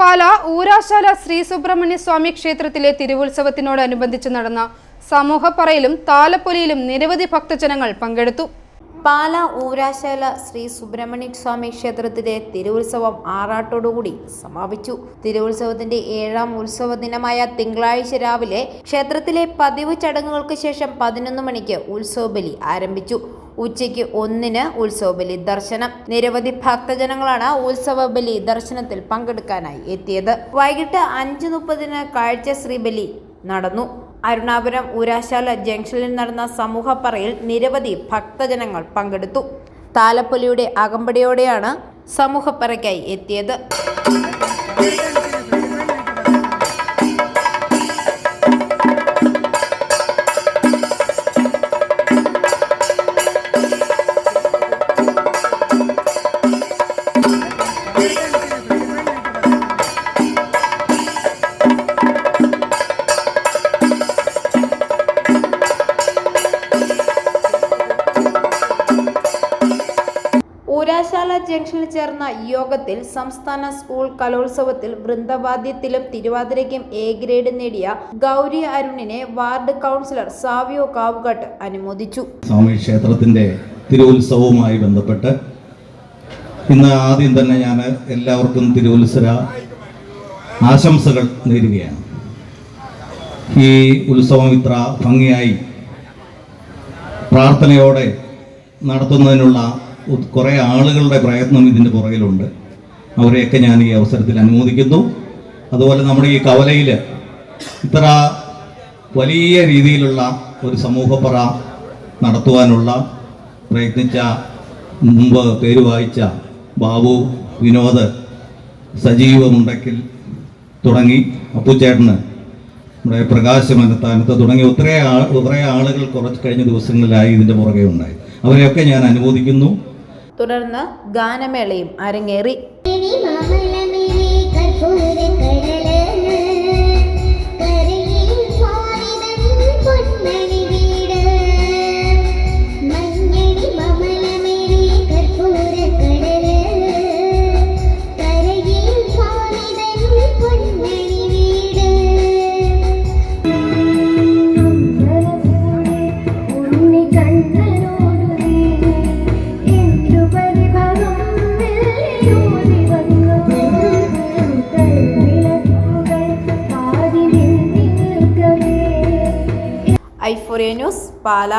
പാല ഊരാശാല ശ്രീ സുബ്രഹ്മണ്യ സ്വാമി ക്ഷേത്രത്തിലെ തിരുവുത്സവത്തിനോടനുബന്ധിച്ച് നടന്ന സമൂഹപ്പറയിലും താലപ്പൊലിയിലും നിരവധി ഭക്തജനങ്ങൾ പങ്കെടുത്തു. പാല ഊരാശാല ശ്രീ സുബ്രഹ്മണ്യ സ്വാമി ക്ഷേത്രത്തിലെ തിരുവുത്സവം ആറാട്ടോടുകൂടി സമാപിച്ചു. തിരുവുത്സവത്തിന്റെ ഏഴാം ഉത്സവ ദിനമായ തിങ്കളാഴ്ച രാവിലെ ക്ഷേത്രത്തിലെ പതിവ് ചടങ്ങുകൾക്ക് ശേഷം പതിനൊന്ന് മണിക്ക് ഉത്സവബലി ആരംഭിച്ചു. ഉച്ചയ്ക്ക് ഒന്നിന് ഉത്സവബലി ദർശനം. നിരവധി ഭക്തജനങ്ങളാണ് ഉത്സവബലി ദർശനത്തിൽ പങ്കെടുക്കാനായി എത്തിയത്. വൈകിട്ട് അഞ്ച് മുപ്പതിന് കാഴ്ച ശ്രീബലി നടന്നു. അരുണാപുരം ഊരാശാല ജംഗ്ഷനിൽ നടന്ന സമൂഹപ്പറയിൽ നിരവധി ഭക്തജനങ്ങൾ പങ്കെടുത്തു. താലപ്പൊലിയുടെ അകമ്പടിയോടെയാണ് സമൂഹപ്പറയ്ക്കായി എത്തിയത്. ഊരാശാല ജംഗ്ഷനിൽ ചേർന്ന യോഗത്തിൽ സംസ്ഥാന സ്കൂൾ കലോത്സവത്തിൽ വൃന്ദവാദ്യത്തിലും തിരുവാതിരയ്ക്കും എ ഗ്രേഡ് നേടിയ ഗൗരി അരുണിനെ വാർഡ് കൗൺസിലർ സാവിയോ കാവുകട്ട് അനുമോദിച്ചു. സ്വാമി ക്ഷേത്രത്തിന്റെ തിരുവുത്സവവുമായി ബന്ധപ്പെട്ട് ഇന്ന് ആദ്യം തന്നെ ഞാൻ എല്ലാവർക്കും തിരുവുത്സര ആശംസകൾ നേരുകയാണ്. ഈ ഉത്സവം ഇത്ര ഭംഗിയായി പ്രാർത്ഥനയോടെ നടത്തുന്നതിനുള്ള കുറേ ആളുകളുടെ പ്രയത്നം ഇതിന്റെ പുറകിലുണ്ട്. അവരെയൊക്കെ ഞാൻ ഈ അവസരത്തിൽ അനുമോദിക്കുന്നു. അതുപോലെ നമ്മുടെ ഈ കവലയിൽ ഇത്ര വലിയ രീതിയിലുള്ള ഒരു സമൂഹപ്പറ നടത്തുവാനുള്ള പ്രയത്നിച്ച മുമ്പ് പേര് വായിച്ച ബാബു വിനോദ് സജീവ മുണ്ടക്കിൽ തുടങ്ങി അപ്പുച്ചേട്ടന് നമ്മുടെ പ്രകാശ് മനത്താനത്ത് തുടങ്ങി ഒത്തിരി ആ കുറേ ആളുകൾ കുറച്ച് കഴിഞ്ഞ ദിവസങ്ങളിലായി ഇതിന്റെ പുറകെ ഉണ്ടായി. അവരെയൊക്കെ ഞാൻ അനുമോദിക്കുന്നു. തുടർന്ന് ഗാനമേളയും അരങ്ങേറി. ഐഫോറിയ ന്യൂസ് പാല